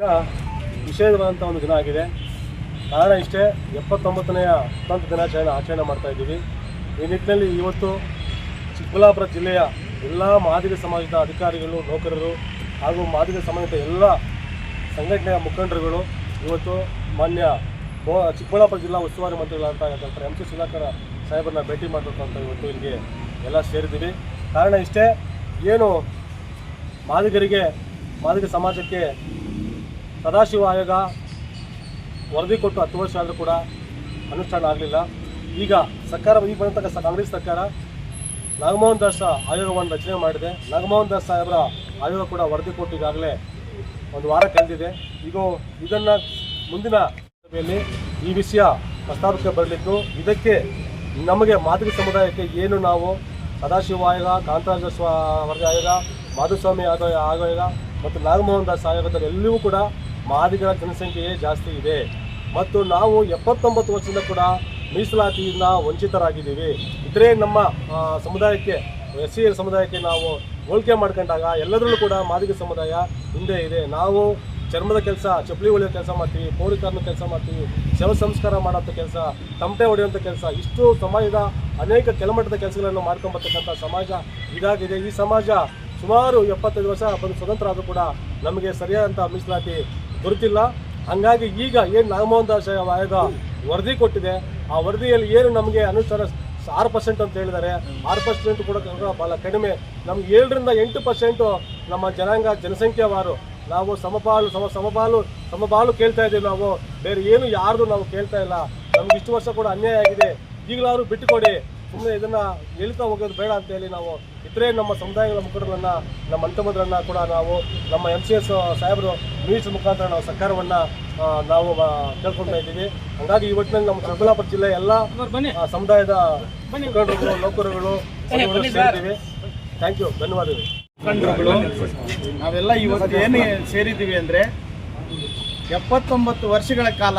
ವಿಶೇಷವಾದಂಥ ಒಂದು ದಿನ ಆಗಿದೆ. ಕಾರಣ ಇಷ್ಟೇ, ಎಪ್ಪತ್ತೊಂಬತ್ತನೆಯ ಸ್ವತಂತ್ರ ದಿನಾಚರಣೆ ಆಚರಣೆ ಮಾಡ್ತಾ ಇದ್ದೀವಿ. ಈ ನಿಟ್ಟಿನಲ್ಲಿ ಇವತ್ತು ಚಿಕ್ಕಬಳ್ಳಾಪುರ ಜಿಲ್ಲೆಯ ಎಲ್ಲ ಮಾದಿಗ ಸಮಾಜದ ಅಧಿಕಾರಿಗಳು, ನೌಕರರು ಹಾಗೂ ಮಾದಿಗ ಸಮಾಜದ ಎಲ್ಲ ಸಂಘಟನೆಯ ಮುಖಂಡರುಗಳು ಇವತ್ತು ಮಾನ್ಯ ಚಿಕ್ಕಬಳ್ಳಾಪುರ ಜಿಲ್ಲಾ ಉಸ್ತುವಾರಿ ಮಂತ್ರಿಗಳಂತ ಎಂ ಸಿ ಸುಧಾಕರ್ ಸಾಹೇಬರನ್ನ ಭೇಟಿ ಮಾಡಬೇಕಂತ ಇವತ್ತು ಇಲ್ಲಿಗೆ ಎಲ್ಲ ಸೇರಿದ್ದೀವಿ. ಕಾರಣ ಇಷ್ಟೇ, ಏನು ಮಾದಿಗರಿಗೆ, ಮಾದಿಗ ಸಮಾಜಕ್ಕೆ ಸದಾಶಿವ ಆಯೋಗ ವರದಿ ಕೊಟ್ಟು ಹತ್ತು ವರ್ಷ ಆದರೂ ಕೂಡ ಅನುಷ್ಠಾನ ಆಗಲಿಲ್ಲ. ಈಗ ಸರ್ಕಾರ ಈಗ ಬಂದಂಥ ಕಾಂಗ್ರೆಸ್ ಸರ್ಕಾರ ನಾಗಮೋಹನ್ ದಾಸ ಆಯೋಗವನ್ನು ರಚನೆ ಮಾಡಿದೆ. ನಾಗಮೋಹನ್ ದಾಸ್ ಸಾಹೇಬರ ಆಯೋಗ ಕೂಡ ವರದಿ ಕೊಟ್ಟು ಈಗಾಗಲೇ ಒಂದು ವಾರ ಕಳೆದಿದೆ. ಈಗ ಇದನ್ನು ಮುಂದಿನ ಸಭೆಯಲ್ಲಿ ಈ ವಿಷಯ ಪ್ರಸ್ತಾಪಕ್ಕೆ ಬರಲಿದ್ದು, ಇದಕ್ಕೆ ನಮಗೆ ಮಾದರಿ ಸಮುದಾಯಕ್ಕೆ ಏನು ನಾವು ಸದಾಶಿವ ಆಯೋಗ, ಕಾಂತರಾಜ ವರದಿ ಆಯೋಗ, ಮಾಧುಸ್ವಾಮಿ ಆಯೋಗ ಆಯೋಗ ಮತ್ತು ನಾಗಮೋಹನ್ ದಾಸ್ ಆಯೋಗದಲ್ಲಿ ಎಲ್ಲವೂ ಕೂಡ ಮಾದಿಗರ ಜನಸಂಖ್ಯೆಯೇ ಜಾಸ್ತಿ ಇದೆ. ಮತ್ತು ನಾವು ಎಪ್ಪತ್ತೊಂಬತ್ತು ವರ್ಷದಿಂದ ಕೂಡ ಮೀಸಲಾತಿಯಿಂದ ವಂಚಿತರಾಗಿದ್ದೀವಿ. ಇತರೆ ನಮ್ಮ ಸಮುದಾಯಕ್ಕೆ ಎಸ್ ಸಿ ಸಮುದಾಯಕ್ಕೆ ನಾವು ಹೋಲಿಕೆ ಮಾಡ್ಕೊಂಡಾಗ ಎಲ್ಲದರಲ್ಲೂ ಕೂಡ ಮಾದಿಗ ಸಮುದಾಯ ಹಿಂದೆ ಇದೆ. ನಾವು ಚರ್ಮದ ಕೆಲಸ, ಚಪ್ಪಲಿ ಹೊಲಿಯೋ ಕೆಲಸ ಮಾಡ್ತೀವಿ ಪೌರಿಕಾರನ ಕೆಲಸ ಮಾಡ್ತೀವಿ, ಶವ ಸಂಸ್ಕಾರ ಮಾಡೋಂಥ ಕೆಲಸ ತಮಟೆ ಹೊಡೆಯುವಂಥ ಕೆಲಸ, ಇಷ್ಟು ಸಮಾಜದ ಅನೇಕ ಕೆಳಮಟ್ಟದ ಕೆಲಸಗಳನ್ನು ಮಾಡ್ಕೊಂಬರ್ತಕ್ಕಂಥ ಸಮಾಜ ಇದಾಗಿದೆ ಈ ಸಮಾಜ ಸುಮಾರು ಎಪ್ಪತ್ತೈದು ವರ್ಷ ಬಂದು ಸ್ವತಂತ್ರ ಆದರೂ ಕೂಡ ನಮಗೆ ಸರಿಯಾದಂಥ ಮೀಸಲಾತಿ ದೊರೆತಿಲ್ಲ ಹಂಗಾಗಿ ಈಗ ಏನು ನಾಗಮೋಹನ್ ದಾಸ್ ಆಯೋಗ ವರದಿ ಕೊಟ್ಟಿದೆ, ಆ ವರದಿಯಲ್ಲಿ ಏನು ನಮಗೆ ಅನುಷ್ಠಾನ ಆರು ಪರ್ಸೆಂಟ್ ಅಂತ ಹೇಳಿದ್ದಾರೆ. ಆರು ಪರ್ಸೆಂಟ್ ಕೂಡ ಬಹಳ ಕಡಿಮೆ. ನಮ್ಗೆ ಏಳರಿಂದ ಎಂಟು ಪರ್ಸೆಂಟು ನಮ್ಮ ಜನಾಂಗ ಜನಸಂಖ್ಯೆವಾರು ನಾವು ಸಮಪಾಲು, ಸಮ, ಸಮಪಾಲು ಸಮಪಾಲು ಕೇಳ್ತಾ ಇದ್ದೀವಿ ನಾವು. ಬೇರೆ ಏನು ಯಾರ್ದು ನಾವು ಕೇಳ್ತಾ ಇಲ್ಲ. ನಮ್ಗೆ ಇಷ್ಟು ವರ್ಷ ಕೂಡ ಅನ್ಯಾಯ ಆಗಿದೆ. ಈಗಲಾದ್ರು ಬಿಟ್ಟುಕೊಡಿ. ಸುಮ್ಮನೆ ಇದನ್ನ ಹೇಳ್ತಾ ಹೋಗೋದು ಬೇಡ ಅಂತ ಹೇಳಿ ನಾವು ಇತರೆ ನಮ್ಮ ಸಮುದಾಯಗಳ ಮುಖಂಡರನ್ನ ನಮ್ಮ ಅಂತಮದ್ರನ್ನ ಕೂಡ ನಾವು ನಮ್ಮ ಎಂ ಸಿ ಎಸ್ ಸಾಹೇಬರು ನ್ಯೂಸ್ ಮುಖಾಂತರ ನಾವು ಸರ್ಕಾರವನ್ನ ನಾವು ಕೇಳ್ಕೊಳ್ತಾ ಇದ್ದೀವಿ. ಹಾಗಾಗಿ ಇವತ್ತಿನಲ್ಲಿ ನಮ್ಮ ಚಿಕ್ಕಬಳ್ಳಾಪುರ ಜಿಲ್ಲೆ ಎಲ್ಲ ಸಮುದಾಯದ ಮುಖಂಡರುಗಳು ನೌಕರರುಗಳು ಸೇರಿದ್ದೀವಿ. ಥ್ಯಾಂಕ್ ಯು ಧನ್ಯವಾದಗಳು. ಮುಖಂಡರುಗಳು ನಾವೆಲ್ಲ ಇವತ್ತು ಏನು ಸೇರಿದ್ದೀವಿ ಅಂದರೆ ಎಪ್ಪತ್ತೊಂಬತ್ತು ವರ್ಷಗಳ ಕಾಲ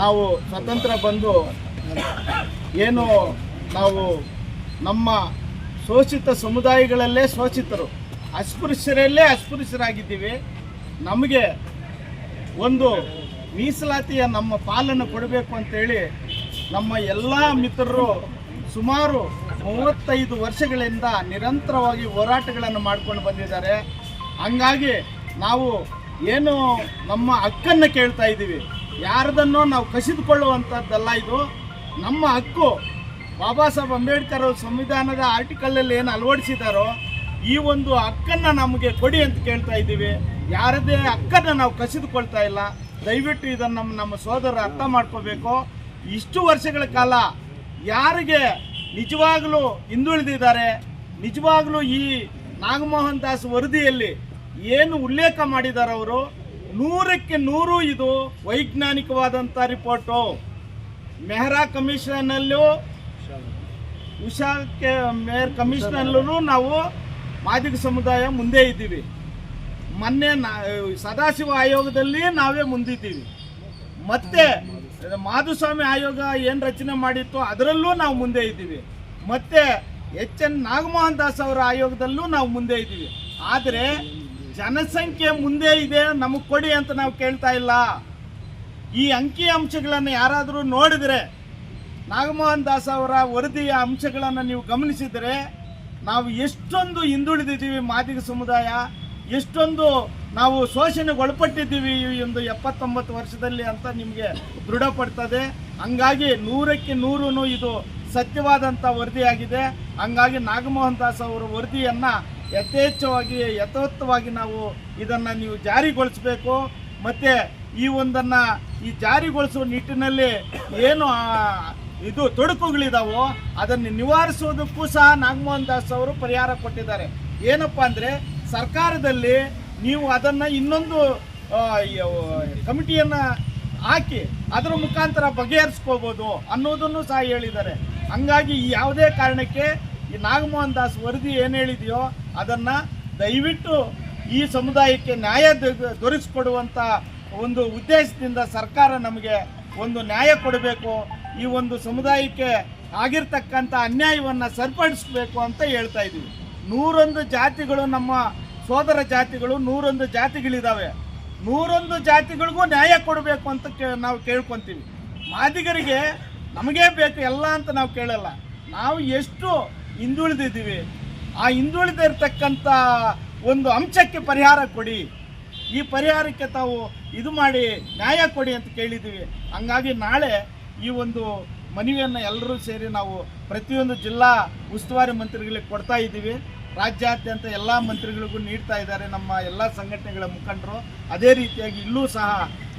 ನಾವು ಸ್ವತಂತ್ರ ಬಂದು ಏನು ನಾವು ನಮ್ಮ ಶೋಷಿತ ಸಮುದಾಯಗಳಲ್ಲೇ ಶೋಷಿತರು. ಅಸ್ಪೃಶ್ಯರಲ್ಲೇ ಅಸ್ಪೃಶ್ಯರಾಗಿದ್ದೀವಿ. ನಮಗೆ ಒಂದು ಮೀಸಲಾತಿಯ ನಮ್ಮ ಪಾಲನ್ನು ಕೊಡಬೇಕು ಅಂತೇಳಿ ನಮ್ಮ ಎಲ್ಲ ಮಿತ್ರರು ಸುಮಾರು ಮೂವತ್ತೈದು ವರ್ಷಗಳಿಂದ ನಿರಂತರವಾಗಿ ಹೋರಾಟಗಳನ್ನು ಮಾಡ್ಕೊಂಡು ಬಂದಿದ್ದಾರೆ. ಹಂಗಾಗಿ ನಾವು ಏನು ನಮ್ಮ ಹಕ್ಕನ್ನು ಕೇಳ್ತಾ ಇದ್ದೀವಿ. ಯಾರದನ್ನೋ ನಾವು ಕಸಿದುಕೊಳ್ಳುವಂಥದ್ದಲ್ಲ ಇದು. ನಮ್ಮ ಹಕ್ಕು ಬಾಬಾ ಸಾಹೇಬ್ ಅಂಬೇಡ್ಕರ್ ಅವ್ರ ಸಂವಿಧಾನದ ಆರ್ಟಿಕಲಲ್ಲಿ ಏನು ಅಳವಡಿಸಿದಾರೋ ಈ ಒಂದು ಹಕ್ಕನ್ನು ನಮಗೆ ಕೊಡಿ ಅಂತ ಕೇಳ್ತಾ ಇದ್ದೀವಿ. ಯಾರದೇ ಹಕ್ಕನ್ನು ನಾವು ಕಸಿದುಕೊಳ್ತಾ ಇಲ್ಲ. ದಯವಿಟ್ಟು ಇದನ್ನು ನಮ್ಮ ನಮ್ಮ ಸೋದರರು ಅರ್ಥ ಮಾಡ್ಕೋಬೇಕು. ಇಷ್ಟು ವರ್ಷಗಳ ಕಾಲ ಯಾರಿಗೆ ನಿಜವಾಗಲೂ ಹಿಂದುಳಿದಿದ್ದಾರೆ ನಿಜವಾಗಲೂ ಈ ನಾಗಮೋಹನ್ ದಾಸ್ ವರದಿಯಲ್ಲಿ ಏನು ಉಲ್ಲೇಖ ಮಾಡಿದ್ದಾರೆ ಅವರು ನೂರಕ್ಕೆ ನೂರು ಇದು ವೈಜ್ಞಾನಿಕವಾದಂಥ ರಿಪೋರ್ಟು ಮೆಹ್ರಾ ಕಮಿಷನಲ್ಲೂ ಉಷಾ ಮೇಯರ್ ಕಮಿಷನಲ್ಲೂ ನಾವು ಮಾದಿಗ ಸಮುದಾಯ ಮುಂದೆ ಇದ್ದೀವಿ. ಮೊನ್ನೆ ಸದಾಶಿವ ಆಯೋಗದಲ್ಲಿ ನಾವೇ ಮುಂದಿದ್ದೀವಿ. ಮತ್ತೆ ಮಾಧುಸ್ವಾಮಿ ಆಯೋಗ ಏನು ರಚನೆ ಮಾಡಿತ್ತು ಅದರಲ್ಲೂ ನಾವು ಮುಂದೆ ಇದ್ದೀವಿ. ಮತ್ತೆ ಎಚ್ ಎನ್ ನಾಗಮೋಹನ್ ದಾಸ್ ಅವರ ಆಯೋಗದಲ್ಲೂ ನಾವು ಮುಂದೆ ಇದ್ದೀವಿ. ಆದರೆ ಜನಸಂಖ್ಯೆ ಮುಂದೆ ಇದೆ, ನಮಗೆ ಕೊಡಿ ಅಂತ ನಾವು ಕೇಳ್ತಾ ಇಲ್ಲ. ಈ ಅಂಕಿ ಅಂಶಗಳನ್ನು ಯಾರಾದರೂ ನೋಡಿದರೆ ನಾಗಮೋಹನ್ ದಾಸ್ ಅವರ ವರದಿಯ ಅಂಶಗಳನ್ನು ನೀವು ಗಮನಿಸಿದರೆ ನಾವು ಎಷ್ಟೊಂದು ಹಿಂದುಳಿದಿದ್ದೀವಿ ಮಾದಿಗ ಸಮುದಾಯ, ಎಷ್ಟೊಂದು ನಾವು ಶೋಷಣೆಗೊಳಪಟ್ಟಿದ್ದೀವಿ ಈ ಒಂದು ಎಪ್ಪತ್ತೊಂಬತ್ತು ವರ್ಷದಲ್ಲಿ ಅಂತ ನಿಮಗೆ ದೃಢಪಡ್ತದೆ. ಹಂಗಾಗಿ ನೂರಕ್ಕೆ ನೂರು ಇದು ಸತ್ಯವಾದಂಥ ವರದಿಯಾಗಿದೆ. ಹಂಗಾಗಿ ನಾಗಮೋಹನ್ ದಾಸ್ ಅವರ ವರದಿಯನ್ನು ಯಥೇಚ್ಛವಾಗಿ, ಯಥೋತ್ತವಾಗಿ ನಾವು ಇದನ್ನು ನೀವು ಜಾರಿಗೊಳಿಸಬೇಕು. ಮತ್ತು ಈ ಒಂದನ್ನು ಈ ಜಾರಿಗೊಳಿಸುವ ನಿಟ್ಟಿನಲ್ಲಿ ಏನು ಇದು ತೊಡಕುಗಳಿದಾವೋ ಅದನ್ನು ನಿವಾರಿಸುವುದಕ್ಕೂ ಸಹ ನಾಗಮೋಹನ್ ದಾಸ್ ಅವರು ಪರಿಹಾರ ಕೊಟ್ಟಿದ್ದಾರೆ. ಏನಪ್ಪ ಅಂದರೆ ಸರ್ಕಾರದಲ್ಲಿ ನೀವು ಅದನ್ನು ಇನ್ನೊಂದು ಕಮಿಟಿಯನ್ನು ಹಾಕಿ ಅದರ ಮುಖಾಂತರ ಬಗೆಹರಿಸ್ಕೋಬೋದು ಅನ್ನೋದನ್ನು ಸಹ ಹೇಳಿದ್ದಾರೆ. ಹಂಗಾಗಿ ಯಾವುದೇ ಕಾರಣಕ್ಕೆ ಈ ನಾಗಮೋಹನ್ ದಾಸ್ ವರದಿ ಏನು ಹೇಳಿದೆಯೋ ಅದನ್ನು ದಯವಿಟ್ಟು ಈ ಸಮುದಾಯಕ್ಕೆ ನ್ಯಾಯ ದೊರಕಿಸ್ಕೊಡುವಂಥ ಒಂದು ಉದ್ದೇಶದಿಂದ ಸರ್ಕಾರ ನಮಗೆ ಒಂದು ನ್ಯಾಯ ಕೊಡಬೇಕು, ಈ ಒಂದು ಸಮುದಾಯಕ್ಕೆ ಆಗಿರ್ತಕ್ಕಂಥ ಅನ್ಯಾಯವನ್ನು ಸರಿಪಡಿಸಬೇಕು ಅಂತ ಹೇಳ್ತಾ ಇದ್ದೀವಿ. ನೂರೊಂದು ಜಾತಿಗಳು ನಮ್ಮ ಸೋದರ ಜಾತಿಗಳು, ನೂರೊಂದು ಜಾತಿಗಳಿದ್ದಾವೆ ನೂರೊಂದು ಜಾತಿಗಳಿಗೂ ನ್ಯಾಯ ಕೊಡಬೇಕು ಅಂತ ನಾವು ಕೇಳ್ಕೊತೀವಿ. ಮಾದಿಗರಿಗೆ ನಮಗೇ ಬೇಕು ಎಲ್ಲ ಅಂತ ನಾವು ಕೇಳಲ್ಲ. ನಾವು ಎಷ್ಟು ಹಿಂದುಳಿದಿದ್ದೀವಿ, ಆ ಹಿಂದುಳಿದಿರ್ತಕ್ಕಂಥ ಒಂದು ಅಂಶಕ್ಕೆ ಪರಿಹಾರ ಕೊಡಿ. ಈ ಪರಿಹಾರಕ್ಕೆ ತಾವು ಇದು ಮಾಡಿ ನ್ಯಾಯ ಕೊಡಿ ಅಂತ ಕೇಳಿದ್ದೀವಿ. ಹಂಗಾಗಿ ನಾಳೆ ಈ ಒಂದು ಮನವಿಯನ್ನು ಎಲ್ಲರೂ ಸೇರಿ ನಾವು ಪ್ರತಿಯೊಂದು ಜಿಲ್ಲಾ ಉಸ್ತುವಾರಿ ಮಂತ್ರಿಗಳಿಗೆ ಕೊಡ್ತಾ ಇದ್ದೀವಿ. ರಾಜ್ಯಾದ್ಯಂತ ಎಲ್ಲ ಮಂತ್ರಿಗಳಿಗೂ ನೀಡ್ತಾ ಇದ್ದಾರೆ ನಮ್ಮ ಎಲ್ಲ ಸಂಘಟನೆಗಳ ಮುಖಂಡರು. ಅದೇ ರೀತಿಯಾಗಿ ಇಲ್ಲೂ ಸಹ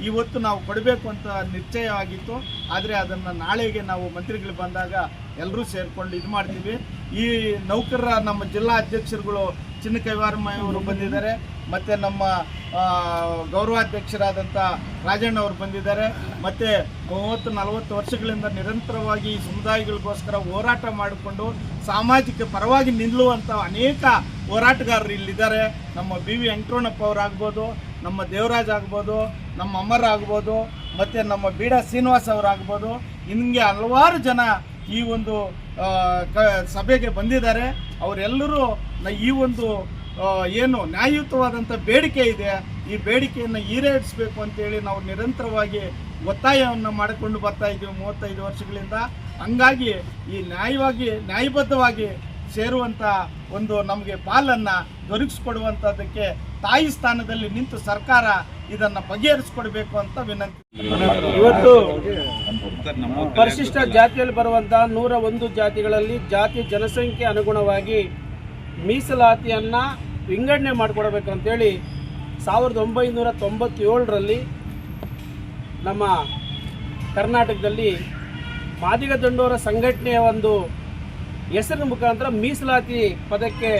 ಇವತ್ತು ನಾವು ಕೊಡಬೇಕು ಅಂತ ನಿಶ್ಚಯವಾಗಿತ್ತು ಆದರೆ ಅದನ್ನು ನಾಳೆಗೆ ನಾವು ಮಂತ್ರಿಗಳು ಬಂದಾಗ ಎಲ್ಲರೂ ಸೇರಿಕೊಂಡು ಇದು ಮಾಡ್ತೀವಿ. ಈ ನೌಕರರ ನಮ್ಮ ಜಿಲ್ಲಾ ಅಧ್ಯಕ್ಷರುಗಳು ಚಿನ್ನ ಕೈವಾರಮ್ಮ ಅವರು ಬಂದಿದ್ದಾರೆ. ಮತ್ತು ನಮ್ಮ ಗೌರವಾಧ್ಯಕ್ಷರಾದಂಥ ರಾಜಣ್ಣ ಅವರು ಬಂದಿದ್ದಾರೆ. ಮತ್ತು ಮೂವತ್ತು, ನಲವತ್ತು ವರ್ಷಗಳಿಂದ ನಿರಂತರವಾಗಿ ಈ ಸಮುದಾಯಗಳಿಗೋಸ್ಕರ ಹೋರಾಟ ಮಾಡಿಕೊಂಡು ಸಾಮಾಜಿಕ ಪರವಾಗಿ ನಿಲ್ಲುವಂಥ ಅನೇಕ ಹೋರಾಟಗಾರರು ಇಲ್ಲಿದ್ದಾರೆ. ನಮ್ಮ ಬಿ ವಿ ವೆಂಕಟರಣಪ್ಪ ಅವರಾಗ್ಬೋದು ನಮ್ಮ ದೇವರಾಜ್ ಆಗ್ಬೋದು, ನಮ್ಮ ಅಮರ್ ಆಗ್ಬೋದು, ಮತ್ತು ನಮ್ಮ ಬೀಡಾ ಶ್ರೀನಿವಾಸ್ ಅವರಾಗ್ಬೋದು ಹಿಂಗೆ ಹಲವಾರು ಜನ ಈ ಒಂದು ಸಭೆಗೆ ಬಂದಿದ್ದಾರೆ. ಅವರೆಲ್ಲರೂ ಈ ಒಂದು ಏನು ನ್ಯಾಯಯುತವಾದಂಥ ಬೇಡಿಕೆ ಇದೆ, ಈ ಬೇಡಿಕೆಯನ್ನು ಈಡೇರಿಸಬೇಕು ಅಂತೇಳಿ ನಾವು ನಿರಂತರವಾಗಿ ಒತ್ತಾಯವನ್ನು ಮಾಡಿಕೊಂಡು ಬರ್ತಾ ಇದ್ದೀವಿ ಮೂವತ್ತೈದು ವರ್ಷಗಳಿಂದ. ಹಂಗಾಗಿ ಈ ನ್ಯಾಯವಾಗಿ, ನ್ಯಾಯಬದ್ಧವಾಗಿ ಸೇರುವಂಥ ಒಂದು ನಮಗೆ ಪಾಲನ್ನು ದೊರಕಿಸ್ಕೊಡುವಂಥದ್ದಕ್ಕೆ ತಾಯಿ ಸ್ಥಾನದಲ್ಲಿ ನಿಂತು ಸರ್ಕಾರ ಇದನ್ನು ಬಗೆಹರಿಸ್ಕೊಡ್ಬೇಕು ಅಂತ ವಿನಂತಿ. ಇವತ್ತು ಪರಿಶಿಷ್ಟ ಜಾತಿಯಲ್ಲಿ ಬರುವಂತಹ ನೂರ ಒಂದು ಜಾತಿಗಳಲ್ಲಿ ಜಾತಿ ಜನಸಂಖ್ಯೆ ಅನುಗುಣವಾಗಿ ಮೀಸಲಾತಿಯನ್ನ ವಿಂಗಡಣೆ ಮಾಡಿಕೊಡ್ಬೇಕಂತೇಳಿ ಸಾವಿರದ ಒಂಬೈನೂರ ತೊಂಬತ್ತೇಳರಲ್ಲಿ ನಮ್ಮ ಕರ್ನಾಟಕದಲ್ಲಿ ಮಾದಿಗ ದಂಡೋರ ಸಂಘಟನೆಯ ಒಂದು ಹೆಸರಿನ ಮುಖಾಂತರ ಮೀಸಲಾತಿ ಪದಕ್ಕೆ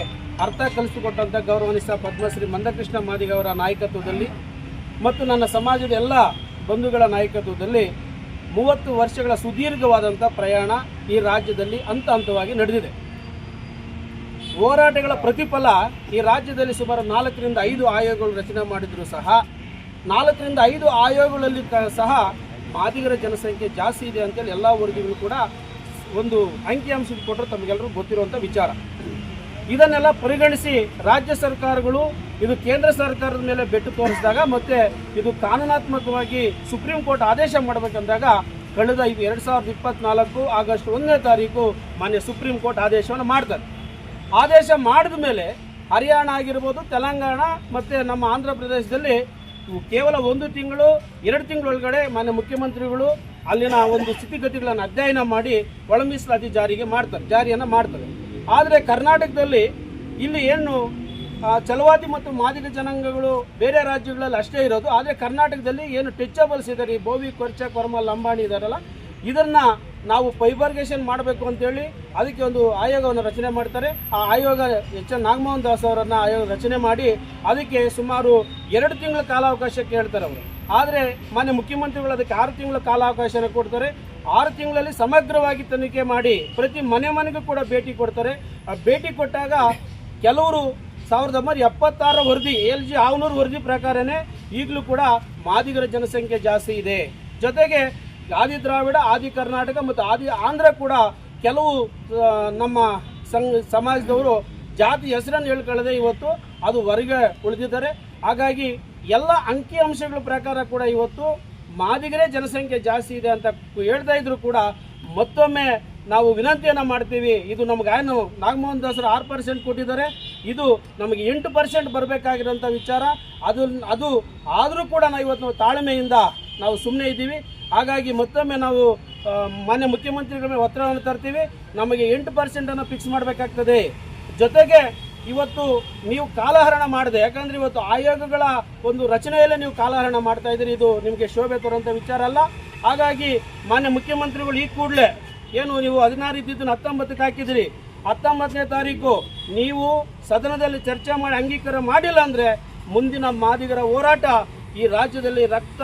ಅರ್ಥ ಕಲಿಸಿಕೊಟ್ಟಂಥ ಗೌರವಾನ್ವಿತ ಪದ್ಮಶ್ರೀ ಮಂದಕೃಷ್ಣ ಮಾದಿಗ ಅವರ ನಾಯಕತ್ವದಲ್ಲಿ ಮತ್ತು ನನ್ನ ಸಮಾಜದ ಎಲ್ಲ ಬಂಧುಗಳ ನಾಯಕತ್ವದಲ್ಲಿ ಮೂವತ್ತು ವರ್ಷಗಳ ಸುದೀರ್ಘವಾದಂಥ ಪ್ರಯಾಣ ಈ ರಾಜ್ಯದಲ್ಲಿ ಹಂತ ಹಂತವಾಗಿ ನಡೆದಿದೆ. ಹೋರಾಟಗಳ ಪ್ರತಿಫಲ ಈ ರಾಜ್ಯದಲ್ಲಿ ಸುಮಾರು ನಾಲ್ಕರಿಂದ ಐದು ಆಯೋಗಗಳು ರಚನೆ ಮಾಡಿದ್ರು ಸಹ. ನಾಲ್ಕರಿಂದ ಐದು ಆಯೋಗಗಳಲ್ಲಿ ಸಹ ಮಾದಿಗರ ಜನಸಂಖ್ಯೆ ಜಾಸ್ತಿ ಇದೆ ಅಂತೇಳಿ ಎಲ್ಲ ವರದಿಗಳು ಕೂಡ ಒಂದು ಅಂಕಿಅಂಶ ಕೊಟ್ಟರೆ ತಮಗೆಲ್ಲರೂ ಗೊತ್ತಿರುವಂಥ ವಿಚಾರ. ಇದನ್ನೆಲ್ಲ ಪರಿಗಣಿಸಿ ರಾಜ್ಯ ಸರ್ಕಾರಗಳು ಇದು ಕೇಂದ್ರ ಸರ್ಕಾರದ ಮೇಲೆ ಬೆಟ್ಟು ತೋರಿಸಿದಾಗ ಮತ್ತೆ ಇದು ಕಾನೂನಾತ್ಮಕವಾಗಿ ಸುಪ್ರೀಂ ಕೋರ್ಟ್ ಆದೇಶ ಮಾಡಬೇಕಂದಾಗ ಕಳೆದ ಇದು ಎರಡು ಸಾವಿರದ ಇಪ್ಪತ್ನಾಲ್ಕು ಆಗಸ್ಟ್ ಒಂದನೇ ತಾರೀಕು ಮಾನ್ಯ ಸುಪ್ರೀಂ ಕೋರ್ಟ್ ಆದೇಶವನ್ನು ಮಾಡ್ತಾರೆ. ಆದೇಶ ಮಾಡಿದ ಮೇಲೆ ಹರಿಯಾಣ ಆಗಿರ್ಬೋದು, ತೆಲಂಗಾಣ ಮತ್ತು ನಮ್ಮ ಆಂಧ್ರ ಪ್ರದೇಶದಲ್ಲಿ ಕೇವಲ ಒಂದು ತಿಂಗಳು, ಎರಡು ತಿಂಗಳೊಳಗಡೆ ಮಾನ್ಯ ಮುಖ್ಯಮಂತ್ರಿಗಳು ಅಲ್ಲಿನ ಒಂದು ಸ್ಥಿತಿಗತಿಗಳನ್ನು ಅಧ್ಯಯನ ಮಾಡಿ ಒಳ ಮೀಸಲಾತಿ ಜಾರಿಗೆ ಮಾಡ್ತಾರೆ, ಜಾರಿಯನ್ನು ಮಾಡ್ತಾರೆ. ಆದರೆ ಕರ್ನಾಟಕದಲ್ಲಿ ಇಲ್ಲಿ ಏನು ಚಲವಾದಿ ಮತ್ತು ಮಾದಿಗ ಜನಾಂಗಗಳು ಬೇರೆ ರಾಜ್ಯಗಳಲ್ಲಿ ಅಷ್ಟೇ ಇರೋದು, ಆದರೆ ಕರ್ನಾಟಕದಲ್ಲಿ ಏನು ಟೆಚ್ಚಬಲ್ಸ್ ಇದ್ದಾರೆ ಈ ಬೋವಿ, ಕೊರ್ಚ ಕೊರ್ಮ ಲಂಬಾಣಿ ಇದ್ದಾರಲ್ಲ ಇದನ್ನ ನಾವು ಫೈಬರ್ಗೇಷನ್ ಮಾಡಬೇಕು ಅಂತೇಳಿ ಅದಕ್ಕೆ ಒಂದು ಆಯೋಗವನ್ನು ರಚನೆ ಮಾಡ್ತಾರೆ. ಆ ಆಯೋಗ ಎಚ್ ಎನ್ ನಾಗಮೋಹನ್ ದಾಸ್ ಅವರನ್ನ ಆಯೋಗ ರಚನೆ ಮಾಡಿ ಅದಕ್ಕೆ ಸುಮಾರು ಎರಡು ತಿಂಗಳ ಕಾಲಾವಕಾಶ ಕೇಳ್ತಾರೆ ಅವರು. ಆದರೆ ಮಾನ್ಯ ಮುಖ್ಯಮಂತ್ರಿಗಳು ಅದಕ್ಕೆ ಆರು ತಿಂಗಳ ಕಾಲಾವಕಾಶನ ಕೊಡ್ತಾರೆ. ಆರು ತಿಂಗಳಲ್ಲಿ ಸಮಗ್ರವಾಗಿ ತನಿಖೆ ಮಾಡಿ ಪ್ರತಿ ಮನೆ ಮನೆಗೂ ಕೂಡ ಭೇಟಿ ಕೊಡ್ತಾರೆ. ಆ ಭೇಟಿ ಕೊಟ್ಟಾಗ ಕೆಲವರು ಸಾವಿರದ ಒಂಬೈನೂರ ಎಪ್ಪತ್ತಾರ ವರದಿ, ಎಲ್ ಜಿ ಆವನೂರು ವರದಿ ಪ್ರಕಾರನೇ ಈಗಲೂ ಕೂಡ ಮಾದಿಗರ ಜನಸಂಖ್ಯೆ ಜಾಸ್ತಿ ಇದೆ. ಜೊತೆಗೆ ಆದಿ ದ್ರಾವಿಡ, ಆದಿ ಕರ್ನಾಟಕ ಮತ್ತು ಆದಿ ಆಂಧ್ರ ಕೂಡ ಕೆಲವು ನಮ್ಮ ಸಂಘ, ಸಮಾಜದವರು ಜಾತಿ ಹೆಸರನ್ನು ಹೇಳ್ಕೊಳ್ಳದೆ ಇವತ್ತು ಅದು ಹೊರಗೆ ಉಳಿದಿದ್ದಾರೆ. ಹಾಗಾಗಿ ಎಲ್ಲ ಅಂಕಿ ಅಂಶಗಳ ಪ್ರಕಾರ ಕೂಡ ಇವತ್ತು ಮಾದಿಗರೇ ಜನಸಂಖ್ಯೆ ಜಾಸ್ತಿ ಇದೆ ಅಂತ ಹೇಳ್ತಾ ಇದ್ರು ಕೂಡ ಮತ್ತೊಮ್ಮೆ ನಾವು ವಿನಂತಿಯನ್ನು ಮಾಡ್ತೀವಿ. ಇದು ನಮ್ಗೆ ಏನು, ನಾಗಮೋಹನ್ ದಾಸರು ಆರು ಪರ್ಸೆಂಟ್ ಕೊಟ್ಟಿದ್ದಾರೆ. ಇದು ನಮಗೆ ಎಂಟು ಪರ್ಸೆಂಟ್ ಬರಬೇಕಾಗಿರೋಂಥ ವಿಚಾರ. ಅದು ಅದು ಆದರೂ ಕೂಡ ನಾವು ಇವತ್ತು ತಾಳ್ಮೆಯಿಂದ ನಾವು ಸುಮ್ಮನೆ ಇದ್ದೀವಿ. ಹಾಗಾಗಿ ಮತ್ತೊಮ್ಮೆ ನಾವು ಮಾನ್ಯ ಮುಖ್ಯಮಂತ್ರಿಗಳ ಮೇಲೆ ಒತ್ತಡವನ್ನು ತರ್ತೀವಿ. ನಮಗೆ ಎಂಟು ಪರ್ಸೆಂಟನ್ನು ಫಿಕ್ಸ್ ಮಾಡಬೇಕಾಗ್ತದೆ. ಜೊತೆಗೆ ಇವತ್ತು ನೀವು ಕಾಲಹರಣ ಮಾಡಿದೆ, ಯಾಕಂದ್ರೆ ಇವತ್ತು ಆಯೋಗಗಳ ಒಂದು ರಚನೆಯಲ್ಲೇ ನೀವು ಕಾಲಹರಣ ಮಾಡ್ತಾ ಇದ್ದೀರಿ. ಇದು ನಿಮಗೆ ಶೋಭೆ ತರುವಂಥ ವಿಚಾರ ಅಲ್ಲ. ಹಾಗಾಗಿ ಮಾನ್ಯ ಮುಖ್ಯಮಂತ್ರಿಗಳು ಈ ಕೂಡಲೇ ಏನು ನೀವು ಹದಿನಾರು ಇದ್ದಿದ್ದನ್ನು ಹತ್ತೊಂಬತ್ತಕ್ಕೆ ಹಾಕಿದಿರಿ ಹತ್ತೊಂಬತ್ತನೇ ತಾರೀಕು ನೀವು ಸದನದಲ್ಲಿ ಚರ್ಚೆ ಮಾಡಿ ಅಂಗೀಕಾರ ಮಾಡಿಲ್ಲ ಅಂದರೆ ಮುಂದಿನ ಮಾದಿಗರ ಹೋರಾಟ ಈ ರಾಜ್ಯದಲ್ಲಿ ರಕ್ತ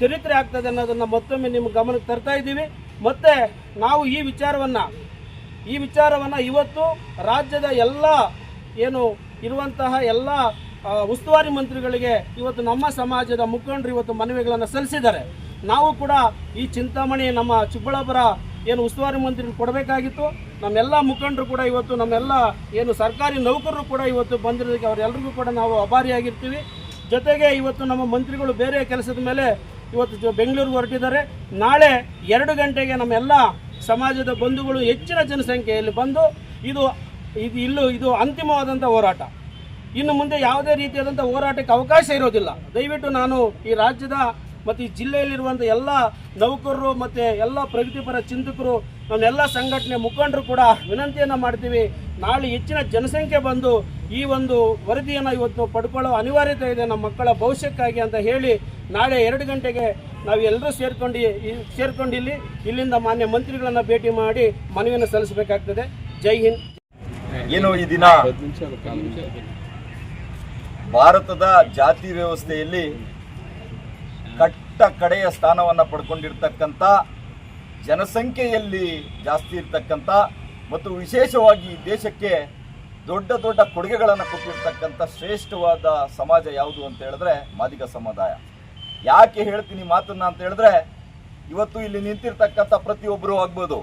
ಚರಿತ್ರೆ ಆಗ್ತದೆ ಅನ್ನೋದನ್ನು ಮತ್ತೊಮ್ಮೆ ನಿಮ್ಮ ಗಮನಕ್ಕೆ ತರ್ತಾ ಇದ್ದೀವಿ. ಮತ್ತೆ ನಾವು ಈ ವಿಚಾರವನ್ನು ಈ ವಿಚಾರವನ್ನು ಇವತ್ತು ರಾಜ್ಯದ ಎಲ್ಲ ಏನು ಇರುವಂತಹ ಎಲ್ಲ ಉಸ್ತುವಾರಿ ಮಂತ್ರಿಗಳಿಗೆ ಇವತ್ತು ನಮ್ಮ ಸಮಾಜದ ಮುಖಂಡರು ಇವತ್ತು ಮನವಿಗಳನ್ನು ಸಲ್ಲಿಸಿದ್ದಾರೆ. ನಾವು ಕೂಡ ಈ ಚಿಂತಾಮಣಿ, ನಮ್ಮ ಚಿಕ್ಕಬಳ್ಳಾಪುರ ಏನು ಉಸ್ತುವಾರಿ ಮಂತ್ರಿ ಕೊಡಬೇಕಾಗಿತ್ತು. ನಮ್ಮೆಲ್ಲ ಮುಖಂಡರು ಕೂಡ ಇವತ್ತು, ನಮ್ಮೆಲ್ಲ ಏನು ಸರ್ಕಾರಿ ನೌಕರರು ಕೂಡ ಇವತ್ತು ಬಂದಿರೋದಕ್ಕೆ ಅವರೆಲ್ಲರಿಗೂ ಕೂಡ ನಾವು ಅಭಾರಿಯಾಗಿರ್ತೀವಿ. ಜೊತೆಗೆ ಇವತ್ತು ನಮ್ಮ ಮಂತ್ರಿಗಳು ಬೇರೆ ಕೆಲಸದ ಮೇಲೆ ಇವತ್ತು ಬೆಂಗಳೂರಿಗೆ ಹೊರಟಿದ್ದಾರೆ. ನಾಳೆ ಎರಡು ಗಂಟೆಗೆ ನಮ್ಮೆಲ್ಲ ಸಮಾಜದ ಬಂಧುಗಳು ಹೆಚ್ಚಿನ ಜನಸಂಖ್ಯೆಯಲ್ಲಿ ಬಂದು ಇದು ಇದು ಇಲ್ಲೂ ಇದು ಅಂತಿಮವಾದಂಥ ಹೋರಾಟ. ಇನ್ನು ಮುಂದೆ ಯಾವುದೇ ರೀತಿಯಾದಂಥ ಹೋರಾಟಕ್ಕೆ ಅವಕಾಶ ಇರೋದಿಲ್ಲ. ದಯವಿಟ್ಟು ನಾನು ಈ ರಾಜ್ಯದ ಮತ್ತು ಈ ಜಿಲ್ಲೆಯಲ್ಲಿರುವಂಥ ಎಲ್ಲ ನೌಕರರು ಮತ್ತು ಎಲ್ಲ ಪ್ರಗತಿಪರ ಚಿಂತಕರು, ನಮ್ಮೆಲ್ಲ ಸಂಘಟನೆ ಮುಖಂಡರು ಕೂಡ ವಿನಂತಿಯನ್ನು ಮಾಡ್ತೀವಿ. ನಾಳೆ ಹೆಚ್ಚಿನ ಜನಸಂಖ್ಯೆ ಬಂದು ಈ ಒಂದು ವರದಿಯನ್ನು ಇವತ್ತು ಪಡ್ಕೊಳ್ಳೋ ಅನಿವಾರ್ಯತೆ ಇದೆ ನಮ್ಮ ಮಕ್ಕಳ ಭವಿಷ್ಯಕ್ಕಾಗಿ ಅಂತ ಹೇಳಿ ನಾಳೆ ಎರಡು ಗಂಟೆಗೆ ನಾವು ಎಲ್ಲರೂ ಸೇರ್ಕೊಂಡು ಸೇರ್ಕೊಂಡು ಇಲ್ಲಿ ಇಲ್ಲಿಂದ ಮಾನ್ಯ ಮಂತ್ರಿಗಳನ್ನು ಭೇಟಿ ಮಾಡಿ ಮನವಿಯನ್ನು ಸಲ್ಲಿಸಬೇಕಾಗ್ತದೆ. ಜೈ ಹಿಂದ್. ಏನು ಈ ದಿನ ಭಾರತದ ಜಾತಿ ವ್ಯವಸ್ಥೆಯಲ್ಲಿ ಕಟ್ಟ ಕಡೆಯ ಸ್ಥಾನವನ್ನು ಪಡ್ಕೊಂಡಿರ್ತಕ್ಕಂಥ, ಜನಸಂಖ್ಯೆಯಲ್ಲಿ ಜಾಸ್ತಿ ಇರ್ತಕ್ಕಂಥ ಮತ್ತು ವಿಶೇಷವಾಗಿ ದೇಶಕ್ಕೆ ದೊಡ್ಡ ದೊಡ್ಡ ಕೊಡುಗೆಗಳನ್ನು ಕೊಟ್ಟಿರ್ತಕ್ಕಂಥ ಶ್ರೇಷ್ಠವಾದ ಸಮಾಜ ಯಾವುದು ಅಂತ ಹೇಳಿದ್ರೆ ಮಾದಿಗ ಸಮುದಾಯ. ಯಾಕೆ ಹೇಳ್ತೀನಿ ಮಾತನ್ನ ಅಂತ ಹೇಳಿದ್ರೆ, ಇವತ್ತು ಇಲ್ಲಿ ನಿಂತಿರ್ತಕ್ಕಂಥ ಪ್ರತಿಯೊಬ್ಬರು ಆಗ್ಬೋದು,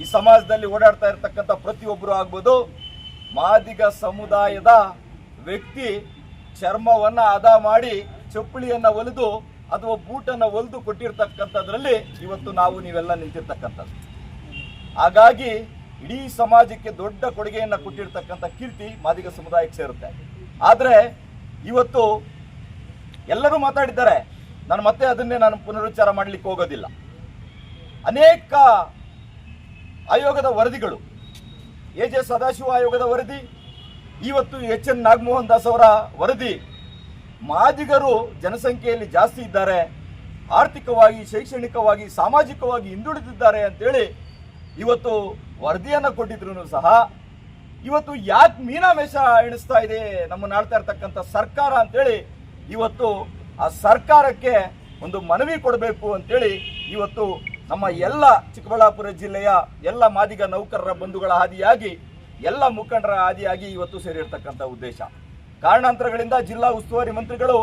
ಈ ಸಮಾಜದಲ್ಲಿ ಓಡಾಡ್ತಾ ಇರ್ತಕ್ಕಂಥ ಪ್ರತಿಯೊಬ್ಬರು ಆಗ್ಬೋದು, ಮಾದಿಗ ಸಮುದಾಯದ ವ್ಯಕ್ತಿ ಚರ್ಮವನ್ನು ಅದ ಮಾಡಿ ಚಪ್ಪಳಿಯನ್ನು ಒಲಿದು ಅಥವಾ ಬೂಟನ್ನು ಒಲಿದು ಕೊಟ್ಟಿರ್ತಕ್ಕಂಥದ್ರಲ್ಲಿ ಇವತ್ತು ನಾವು ನೀವೆಲ್ಲ ನಿಂತಿರ್ತಕ್ಕಂಥದ್ದು. ಹಾಗಾಗಿ ಇಡೀ ಸಮಾಜಕ್ಕೆ ದೊಡ್ಡ ಕೊಡುಗೆಯನ್ನು ಕೊಟ್ಟಿರ್ತಕ್ಕಂಥ ಕೀರ್ತಿ ಮಾದಿಗ ಸಮುದಾಯಕ್ಕೆ ಸೇರುತ್ತೆ. ಆದರೆ ಇವತ್ತು ಎಲ್ಲರೂ ಮಾತಾಡಿದ್ದಾರೆ. ನಾನು ಮತ್ತೆ ಅದನ್ನೇ ನಾನು ಪುನರುಚ್ಚಾರ ಮಾಡಲಿಕ್ಕೆ ಹೋಗೋದಿಲ್ಲ. ಅನೇಕ ಆಯೋಗದ ವರದಿಗಳು. ಎ ಜೆ ಸದಾಶಿವ ಆಯೋಗದ ವರದಿ, ಇವತ್ತು ಎಚ್ ಎನ್ ನಾಗಮೋಹನ್ ದಾಸ್ ಅವರ ವರದಿ. ಮಾದಿಗರು ಜನಸಂಖ್ಯೆಯಲ್ಲಿ ಜಾಸ್ತಿ ಇದ್ದಾರೆ. ಆರ್ಥಿಕವಾಗಿ, ಶೈಕ್ಷಣಿಕವಾಗಿ, ಸಾಮಾಜಿಕವಾಗಿ ಹಿಂದುಳಿದಿದ್ದಾರೆ ಅಂತೇಳಿ ಇವತ್ತು ವರದಿಯನ್ನು ಕೊಟ್ಟಿದ್ರು ಸಹ ಇವತ್ತು ಯಾಕೆ ಮೀನಾಮೇಷ ಎಣಿಸ್ತಾ ಇದೆ? ನಮ್ಮನ್ನು ಆಳ್ತಾ ಇರ್ತಕ್ಕಂಥ ಸರ್ಕಾರ ಅಂತೇಳಿ ಇವತ್ತು ಆ ಸರ್ಕಾರಕ್ಕೆ ಒಂದು ಮನವಿ ಕೊಡಬೇಕು ಅಂತೇಳಿ ಇವತ್ತು ನಮ್ಮ ಎಲ್ಲ ಚಿಕ್ಕಬಳ್ಳಾಪುರ ಜಿಲ್ಲೆಯ ಎಲ್ಲ ಮಾದಿಗ ನೌಕರರ ಬಂಧುಗಳ ಹಾದಿಯಾಗಿ, ಎಲ್ಲ ಮುಖಂಡರ ಹಾದಿಯಾಗಿ ಇವತ್ತು ಸೇರಿರ್ತಕ್ಕಂಥ ಉದ್ದೇಶ. ಕಾರಣಾಂತರಗಳಿಂದ ಜಿಲ್ಲಾ ಉಸ್ತುವಾರಿ ಮಂತ್ರಿಗಳು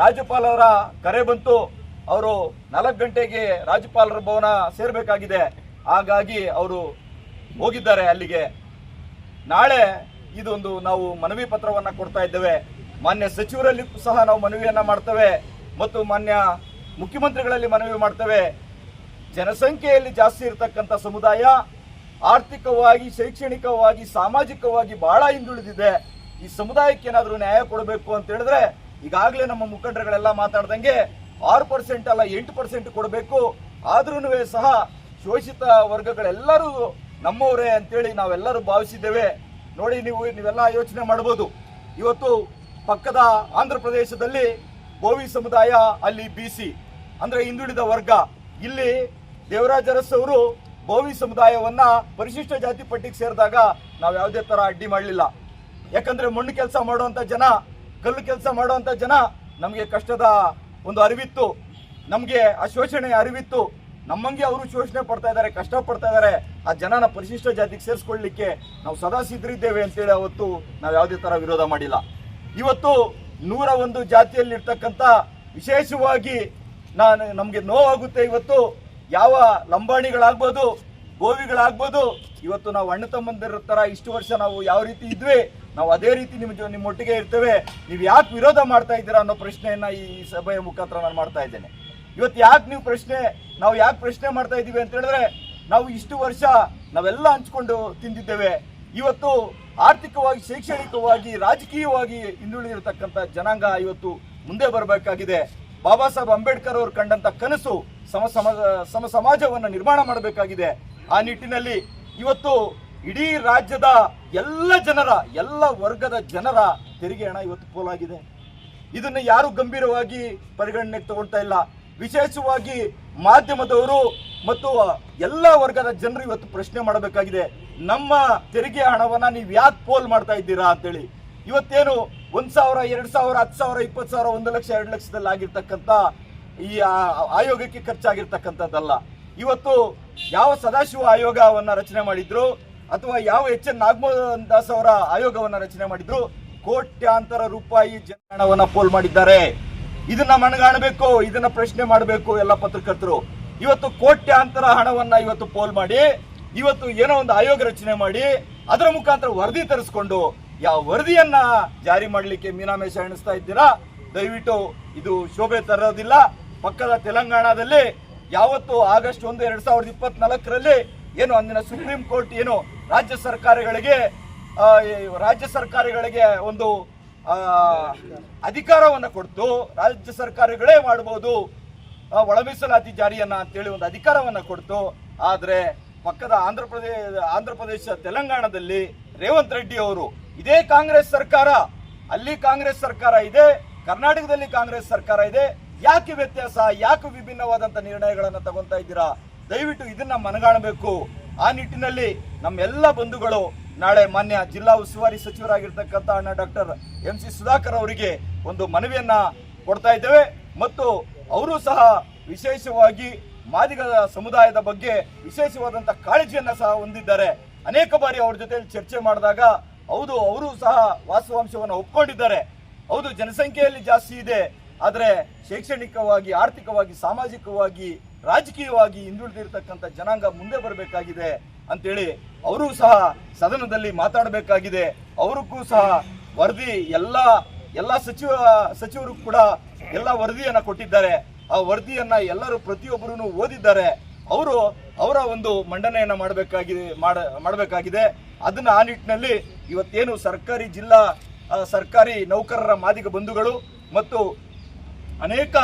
ರಾಜ್ಯಪಾಲರ ಕರೆ ಬಂತು. ಅವರು ನಾಲ್ಕು ಗಂಟೆಗೆ ರಾಜ್ಯಪಾಲರ ಭವನ ಸೇರಬೇಕಾಗಿದೆ. ಹಾಗಾಗಿ ಅವರು ಹೋಗಿದ್ದಾರೆ ಅಲ್ಲಿಗೆ. ನಾಳೆ ಇದೊಂದು ನಾವು ಮನವಿ ಪತ್ರವನ್ನ ಕೊಡ್ತಾ ಇದ್ದೇವೆ. ಮಾನ್ಯ ಸಚಿವರಲ್ಲಿ ಸಹ ನಾವು ಮನವಿಯನ್ನು ಮಾಡ್ತೇವೆ ಮತ್ತು ಮಾನ್ಯ ಮುಖ್ಯಮಂತ್ರಿಗಳಲ್ಲಿ ಮನವಿ ಮಾಡ್ತೇವೆ. ಜನಸಂಖ್ಯೆಯಲ್ಲಿ ಜಾಸ್ತಿ ಇರತಕ್ಕಂಥ ಸಮುದಾಯ ಆರ್ಥಿಕವಾಗಿ, ಶೈಕ್ಷಣಿಕವಾಗಿ, ಸಾಮಾಜಿಕವಾಗಿ ಬಹಳ ಹಿಂದುಳಿದಿದೆ. ಈ ಸಮುದಾಯಕ್ಕೆ ಏನಾದರೂ ನ್ಯಾಯ ಕೊಡಬೇಕು ಅಂತ ಹೇಳಿದ್ರೆ ಈಗಾಗಲೇ ನಮ್ಮ ಮುಖಂಡರುಗಳೆಲ್ಲ ಮಾತಾಡ್ದಂಗೆ ಆರು ಪರ್ಸೆಂಟ್ ಅಲ್ಲ ಎಂಟು ಪರ್ಸೆಂಟ್ ಕೊಡಬೇಕು. ಆದ್ರೂ ಸಹ ಶೋಷಿತ ವರ್ಗಗಳೆಲ್ಲರೂ ನಮ್ಮವರೇ ಅಂತೇಳಿ ನಾವೆಲ್ಲರೂ ಭಾವಿಸಿದ್ದೇವೆ. ನೋಡಿ ನೀವು ನೀವೆಲ್ಲ ಯೋಚನೆ ಮಾಡ್ಬೋದು ಇವತ್ತು ಪಕ್ಕದ ಆಂಧ್ರ ಪ್ರದೇಶದಲ್ಲಿ ಬೋವಿ ಸಮುದಾಯ, ಅಲ್ಲಿ ಬಿ ಸಿ, ಅಂದರೆ ಹಿಂದುಳಿದ ವರ್ಗ. ಇಲ್ಲಿ ದೇವರಾಜ ಅರಸ್ ಅವರು ಬೋವಿ ಸಮುದಾಯವನ್ನು ಪರಿಶಿಷ್ಟ ಜಾತಿ ಪಟ್ಟಿಗೆ ಸೇರಿದಾಗ ನಾವು ಯಾವುದೇ ಥರ ಅಡ್ಡಿ ಮಾಡಲಿಲ್ಲ. ಯಾಕಂದರೆ ಮಣ್ಣು ಕೆಲಸ ಮಾಡುವಂಥ ಜನ, ಕಲ್ಲು ಕೆಲಸ ಮಾಡುವಂಥ ಜನ ನಮಗೆ ಕಷ್ಟದ ಒಂದು ಅರಿವಿತ್ತು. ನಮಗೆ ಆ ಶೋಷಣೆಯ ಅರಿವಿತ್ತು. ನಮ್ಮಂಗೆ ಅವರು ಶೋಷಣೆ ಪಡ್ತಾ ಇದ್ದಾರೆ, ಕಷ್ಟ ಪಡ್ತಾ ಇದ್ದಾರೆ. ಆ ಜನನ ಪರಿಶಿಷ್ಟ ಜಾತಿಗೆ ಸೇರಿಸ್ಕೊಳ್ಳಿಕ್ಕೆ ನಾವು ಸದಾ ಸಿದ್ಧರಿದ್ದೇವೆ ಅಂತೇಳಿ ಅವತ್ತು ನಾವು ಯಾವುದೇ ತರ ವಿರೋಧ ಮಾಡಿಲ್ಲ. ಇವತ್ತು ನೂರ ಒಂದು ಜಾತಿಯಲ್ಲಿರ್ತಕ್ಕಂಥ ವಿಶೇಷವಾಗಿ ನಾನು ನಮಗೆ ನೋವಾಗುತ್ತೆ ಇವತ್ತು. ಯಾವ ಲಂಬಾಣಿಗಳಾಗ್ಬೋದು, ಗೋವಿಗಳಾಗ್ಬೋದು, ಇವತ್ತು ನಾವು ಅಣ್ಣ ತಮ್ಮಂದಿರ ತರ ಇಷ್ಟು ವರ್ಷ ನಾವು ಯಾವ ರೀತಿ ಇದ್ವಿ, ನಾವು ಅದೇ ರೀತಿ ನಿಮ್ಮ ನಿಮ್ಮೊಟ್ಟಿಗೆ ಇರ್ತೇವೆ. ನೀವು ಯಾಕೆ ವಿರೋಧ ಮಾಡ್ತಾ ಇದ್ದೀರಾ ಅನ್ನೋ ಪ್ರಶ್ನೆಯನ್ನ ಈ ಸಭೆಯ ಮುಖಾಂತರ ನಾನು ಮಾಡ್ತಾ ಇದ್ದೇನೆ. ಇವತ್ತು ಯಾಕೆ ನೀವು ಪ್ರಶ್ನೆ, ನಾವು ಯಾಕೆ ಪ್ರಶ್ನೆ ಮಾಡ್ತಾ ಇದ್ದೀವಿ ಅಂತ ಹೇಳಿದ್ರೆ ನಾವು ಇಷ್ಟು ವರ್ಷ ನಾವೆಲ್ಲ ಹಂಚ್ಕೊಂಡು ತಿಂದಿದ್ದೇವೆ. ಇವತ್ತು ಆರ್ಥಿಕವಾಗಿ, ಶೈಕ್ಷಣಿಕವಾಗಿ, ರಾಜಕೀಯವಾಗಿ ಹಿಂದುಳಿದಿರತಕ್ಕಂಥ ಜನಾಂಗ ಇವತ್ತು ಮುಂದೆ ಬರಬೇಕಾಗಿದೆ. ಬಾಬಾ ಸಾಹೇಬ್ ಅಂಬೇಡ್ಕರ್ ಅವರು ಕಂಡಂತ ಕನಸು ಸಮ ಸಮ ಸಮ, ಸಮಾಜವನ್ನು ನಿರ್ಮಾಣ ಮಾಡಬೇಕಾಗಿದೆ. ಆ ನಿಟ್ಟಿನಲ್ಲಿ ಇವತ್ತು ಇಡೀ ರಾಜ್ಯದ ಎಲ್ಲ ಜನರ, ಎಲ್ಲ ವರ್ಗದ ಜನರ ತೆರಿಗೆ ಹಣ ಇವತ್ತು ಪೋಲಾಗಿದೆ. ಇದನ್ನು ಯಾರು ಗಂಭೀರವಾಗಿ ಪರಿಗಣನೆಗೆ ತಗೊಳ್ತಾ ಇಲ್ಲ. ವಿಶೇಷವಾಗಿ ಮಾಧ್ಯಮದವರು ಮತ್ತು ಎಲ್ಲ ವರ್ಗದ ಜನರು ಇವತ್ತು ಪ್ರಶ್ನೆ ಮಾಡಬೇಕಾಗಿದೆ. ನಮ್ಮ ತೆರಿಗೆ ಹಣವನ್ನ ನೀವು ಯಾಕೆ ಪೋಲ್ ಮಾಡ್ತಾ ಇದ್ದೀರಾ ಅಂತೇಳಿ. ಇವತ್ತೇನು ಒಂದ್ ಸಾವಿರ, ಎರಡ್ ಸಾವಿರ ಹತ್ತು ಸಾವಿರ ಇಪ್ಪತ್ತು ಸಾವಿರ, ಒಂದು ಲಕ್ಷ, ಎರಡು ಲಕ್ಷದಲ್ಲಿ ಆಗಿರ್ತಕ್ಕಂಥ ಈ ಆಯೋಗಕ್ಕೆ ಖರ್ಚಾಗಿರ್ತಕ್ಕಂಥದ್ದಲ್ಲ. ಇವತ್ತು ಯಾವ ಸದಾಶಿವ ಆಯೋಗವನ್ನ ರಚನೆ ಮಾಡಿದ್ರು ಅಥವಾ ಯಾವ ಎಚ್ ಎನ್ ನಾಗಮೋಹನ್ ದಾಸ್ ಅವರ ಆಯೋಗವನ್ನ ರಚನೆ ಮಾಡಿದ್ರು, ಕೋಟ್ಯಾಂತರ ರೂಪಾಯಿ ಜನಹಣವನ್ನ ಪೋಲ್ ಮಾಡಿದ್ದಾರೆ. ಇದನ್ನ ಮನಗಾಣಬೇಕು, ಇದನ್ನ ಪ್ರಶ್ನೆ ಮಾಡಬೇಕು ಎಲ್ಲ ಪತ್ರಕರ್ತರು. ಇವತ್ತು ಕೋಟ್ಯಾಂತರ ಹಣವನ್ನ ಇವತ್ತು ಪೋಲ್ ಮಾಡಿ, ಇವತ್ತು ಏನೋ ಒಂದು ಆಯೋಗ ರಚನೆ ಮಾಡಿ, ಅದರ ಮುಖಾಂತರ ವರದಿ ತರಿಸ್ಕೊಂಡು, ಯಾವ ವರದಿಯನ್ನ ಜಾರಿ ಮಾಡಲಿಕ್ಕೆ ಮೀನಾಮೇಷ ಎಣಿಸ್ತಾ ಇದ್ದೀರಾ? ದಯವಿಟ್ಟು ಇದು ಶೋಭೆ ತರೋದಿಲ್ಲ. ಪಕ್ಕದ ತೆಲಂಗಾಣದಲ್ಲಿ ಯಾವತ್ತು ಆಗಸ್ಟ್ ಒಂದು, ಎರಡ್ ಸಾವಿರದ ಇಪ್ಪತ್ನಾಲ್ಕರಲ್ಲಿ ಏನು ಅಂದಿನ ಸುಪ್ರೀಂ ಕೋರ್ಟ್ ಏನು ರಾಜ್ಯ ಸರ್ಕಾರಗಳಿಗೆ ರಾಜ್ಯ ಸರ್ಕಾರಗಳಿಗೆ ಒಂದು ಅಧಿಕಾರವನ್ನು ಕೊಡ್ತು, ರಾಜ್ಯ ಸರ್ಕಾರಗಳೇ ಮಾಡಬಹುದು ಒಳ ಮೀಸಲಾತಿ ಜಾರಿಯನ್ನ ಅಂತೇಳಿ ಒಂದು ಅಧಿಕಾರವನ್ನ ಕೊಡ್ತು. ಆದರೆ ಪಕ್ಕದ ಆಂಧ್ರ ಪ್ರದೇಶ ಆಂಧ್ರ ಪ್ರದೇಶ ತೆಲಂಗಾಣದಲ್ಲಿ ರೇವಂತ್ ರೆಡ್ಡಿ ಅವರು, ಇದೇ ಕಾಂಗ್ರೆಸ್ ಸರ್ಕಾರ, ಅಲ್ಲಿ ಕಾಂಗ್ರೆಸ್ ಸರ್ಕಾರ ಇದೆ, ಕರ್ನಾಟಕದಲ್ಲಿ ಕಾಂಗ್ರೆಸ್ ಸರ್ಕಾರ ಇದೆ, ಯಾಕೆ ವ್ಯತ್ಯಾಸ, ಯಾಕೆ ವಿಭಿನ್ನವಾದಂತ ನಿರ್ಣಯಗಳನ್ನು ತಗೊಂತಾ ಇದ್ದೀರಾ? ದಯವಿಟ್ಟು ಇದನ್ನ ಮನಗಾಣಬೇಕು. ಆ ನಿಟ್ಟಿನಲ್ಲಿ ನಮ್ಮೆಲ್ಲ ಬಂಧುಗಳು, ನಾಳೆ ಮಾನ್ಯ ಜಿಲ್ಲಾ ಉಸ್ತುವಾರಿ ಸಚಿವರಾಗಿರ್ತಕ್ಕಂಥ ಅಣ್ಣ ಡಾಕ್ಟರ್ ಎಂ ಸಿ ಸುಧಾಕರ್ ಅವರಿಗೆ ಒಂದು ಮನವಿಯನ್ನ ಕೊಡ್ತಾ ಇದ್ದೇವೆ. ಮತ್ತು ಅವರು ಸಹ ವಿಶೇಷವಾಗಿ ಮಾದಿಗ ಸಮುದಾಯದ ಬಗ್ಗೆ ವಿಶೇಷವಾದಂಥ ಕಾಳಜಿಯನ್ನು ಸಹ ಹೊಂದಿದ್ದಾರೆ. ಅನೇಕ ಬಾರಿ ಅವ್ರ ಜೊತೆಯಲ್ಲಿ ಚರ್ಚೆ ಮಾಡಿದಾಗ ಹೌದು, ಅವರು ಸಹ ವಾಸ್ತವಾಂಶವನ್ನು ಒಪ್ಕೊಂಡಿದ್ದಾರೆ. ಹೌದು, ಜನಸಂಖ್ಯೆಯಲ್ಲಿ ಜಾಸ್ತಿ ಇದೆ. ಆದರೆ ಶೈಕ್ಷಣಿಕವಾಗಿ, ಆರ್ಥಿಕವಾಗಿ, ಸಾಮಾಜಿಕವಾಗಿ, ರಾಜಕೀಯವಾಗಿ ಹಿಂದುಳಿದಿರ್ತಕ್ಕಂಥ ಜನಾಂಗ ಮುಂದೆ ಬರಬೇಕಾಗಿದೆ ಅಂತೇಳಿ ಅವರು ಸಹ ಸದನದಲ್ಲಿ ಮಾತಾಡಬೇಕಾಗಿದೆ. ಅವ್ರಿಗೂ ಸಹ ವರದಿ ಎಲ್ಲ ಎಲ್ಲ ಸಚಿವ, ಸಚಿವರು ಕೂಡ ಎಲ್ಲ ವರದಿಯನ್ನ ಕೊಟ್ಟಿದ್ದಾರೆ. ಆ ವರದಿಯನ್ನ ಎಲ್ಲರೂ ಪ್ರತಿಯೊಬ್ಬರೂ ಓದಿದ್ದಾರೆ. ಅವರು ಅವರ ಒಂದು ಮಂಡನೆಯನ್ನು ಮಾಡಬೇಕಾಗಿದೆ, ಮಾಡ, ಮಾಡಬೇಕಾಗಿದೆ. ಅದನ್ನ ಆ ನಿಟ್ಟಿನಲ್ಲಿ ಇವತ್ತೇನು ಸರ್ಕಾರಿ ಜಿಲ್ಲಾ ಸರ್ಕಾರಿ ನೌಕರರ ಮಾದಿಗ ಬಂಧುಗಳು ಮತ್ತು ಅನೇಕ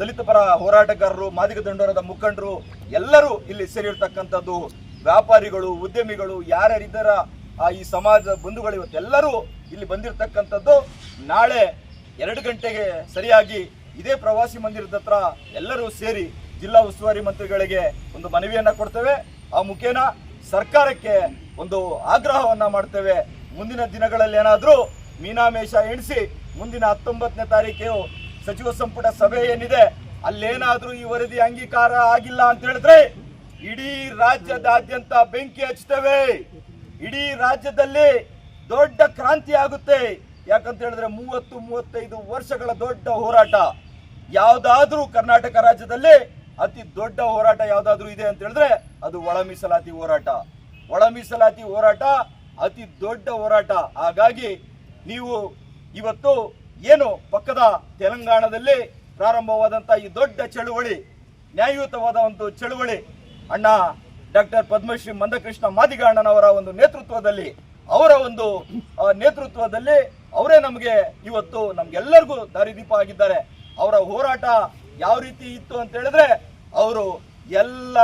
ದಲಿತ ಪರ ಹೋರಾಟಗಾರರು, ಮಾದಿಗ ದಂಡೋರದ ಮುಖಂಡರು ಎಲ್ಲರೂ ಇಲ್ಲಿ ಸೇರಿರ್ತಕ್ಕಂಥದ್ದು ವ್ಯಾಪಾರಿಗಳು, ಉದ್ಯಮಿಗಳು, ಯಾರ್ಯಾರಿದ್ದಾರ ಈ ಸಮಾಜ ಬಂಧುಗಳು ಇವತ್ತೆಲ್ಲರೂ ಇಲ್ಲಿ ಬಂದಿರತಕ್ಕಂಥದ್ದು ನಾಳೆ ಎರಡು ಗಂಟೆಗೆ ಸರಿಯಾಗಿ ಇದೇ ಪ್ರವಾಸಿ ಮಂದಿರದ ಹತ್ರ ಎಲ್ಲರೂ ಸೇರಿ ಜಿಲ್ಲಾ ಉಸ್ತುವಾರಿ ಮಂತ್ರಿಗಳಿಗೆ ಒಂದು ಮನವಿಯನ್ನು ಕೊಡ್ತೇವೆ. ಆ ಮುಖೇನ ಸರ್ಕಾರಕ್ಕೆ ಒಂದು ಆಗ್ರಹವನ್ನ ಮಾಡ್ತೇವೆ. ಮುಂದಿನ ದಿನಗಳಲ್ಲಿ ಏನಾದರೂ ಮೀನಾಮೇಷ ಎಣಿಸಿ ಮುಂದಿನ ಹತ್ತೊಂಬತ್ತನೇ ತಾರೀಕು ಸಚಿವ ಸಂಪುಟ ಸಭೆ ಏನಿದೆ, ಅಲ್ಲೇನಾದರೂ ಈ ವರದಿ ಅಂಗೀಕಾರ ಆಗಿಲ್ಲ ಅಂತ ಹೇಳಿದ್ರೆ ಇಡೀ ರಾಜ್ಯದಾದ್ಯಂತ ಬೆಂಕಿ ಹಚ್ತೇವೆ ಇಡೀ ರಾಜ್ಯದಲ್ಲಿ ದೊಡ್ಡ ಕ್ರಾಂತಿ ಆಗುತ್ತೆ. ಯಾಕಂತ ಹೇಳಿದ್ರೆ ಮೂವತ್ತು, ಮೂವತ್ತೈದು ವರ್ಷಗಳ ದೊಡ್ಡ ಹೋರಾಟ. ಯಾವ್ದಾದ್ರೂ ಕರ್ನಾಟಕ ರಾಜ್ಯದಲ್ಲಿ ಅತಿ ದೊಡ್ಡ ಹೋರಾಟ ಯಾವ್ದಾದ್ರೂ ಇದೆ ಅಂತ ಹೇಳಿದ್ರೆ ಅದು ಒಳ ಮೀಸಲಾತಿ ಹೋರಾಟ. ಒಳ ಮೀಸಲಾತಿ ಹೋರಾಟ ಅತಿ ದೊಡ್ಡ ಹೋರಾಟ. ಹಾಗಾಗಿ ನೀವು ಇವತ್ತು ಏನು ಪಕ್ಕದ ತೆಲಂಗಾಣದಲ್ಲಿ ಪ್ರಾರಂಭವಾದಂತಹ ಈ ದೊಡ್ಡ ಚಳುವಳಿ, ನ್ಯಾಯಯುತವಾದ ಒಂದು ಚಳುವಳಿ, ಅಣ್ಣ ಡಾಕ್ಟರ್ ಪದ್ಮಶ್ರೀ ಮಂದಕೃಷ್ಣ ಮಾದಿಗಾಣ್ಣನವರ ಒಂದು ನೇತೃತ್ವದಲ್ಲಿ ಅವರ ಒಂದು ನೇತೃತ್ವದಲ್ಲಿ ಅವರೇ ನಮಗೆ ಇವತ್ತು ನಮ್ಗೆಲ್ಲರಿಗೂ ದಾರಿದೀಪ ಆಗಿದ್ದಾರೆ. ಅವರ ಹೋರಾಟ ಯಾವ ರೀತಿ ಇತ್ತು ಅಂತ ಹೇಳಿದ್ರೆ, ಅವರು ಎಲ್ಲ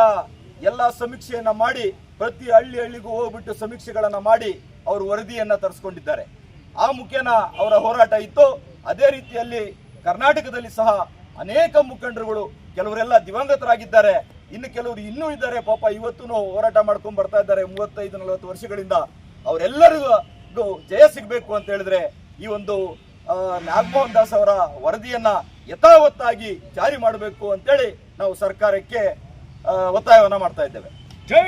ಎಲ್ಲ ಸಮೀಕ್ಷೆಯನ್ನ ಮಾಡಿ, ಪ್ರತಿ ಹಳ್ಳಿ ಹಳ್ಳಿಗೂ ಹೋಗ್ಬಿಟ್ಟು ಸಮೀಕ್ಷೆಗಳನ್ನ ಮಾಡಿ ಅವರು ವರದಿಯನ್ನ ತರಿಸ್ಕೊಂಡಿದ್ದಾರೆ. ಆ ಮುಖೇನ ಅವರ ಹೋರಾಟ ಇತ್ತು. ಅದೇ ರೀತಿಯಲ್ಲಿ ಕರ್ನಾಟಕದಲ್ಲಿ ಸಹ ಅನೇಕ ಮುಖಂಡರುಗಳು, ಕೆಲವರೆಲ್ಲ ದಿವಂಗತರಾಗಿದ್ದಾರೆ. ಇನ್ನು ಕೆಲವರು ಇನ್ನೂ ಇದ್ದಾರೆ. ಪಾಪ ಇವತ್ತು ಹೋರಾಟ ಮಾಡ್ಕೊಂಡು ಬರ್ತಾ ಇದ್ದಾರೆ. ಮೂವತ್ತೈದು, ನಲವತ್ತು ವರ್ಷಗಳಿಂದ ಅವರೆಲ್ಲರಿಗೂ ಜಯ ಸಿಗಬೇಕು ಅಂತ ಹೇಳಿದ್ರೆ ಈ ಒಂದು ನಾಗಮೋಹನ್ ದಾಸ್ ಅವರ ವರದಿಯನ್ನ ಯಥಾವತ್ತಾಗಿ ಜಾರಿ ಮಾಡಬೇಕು ಅಂತೇಳಿ ನಾವು ಸರ್ಕಾರಕ್ಕೆ ಒತ್ತಾಯವನ್ನ ಮಾಡ್ತಾ ಇದ್ದೇವೆ. ಜೈ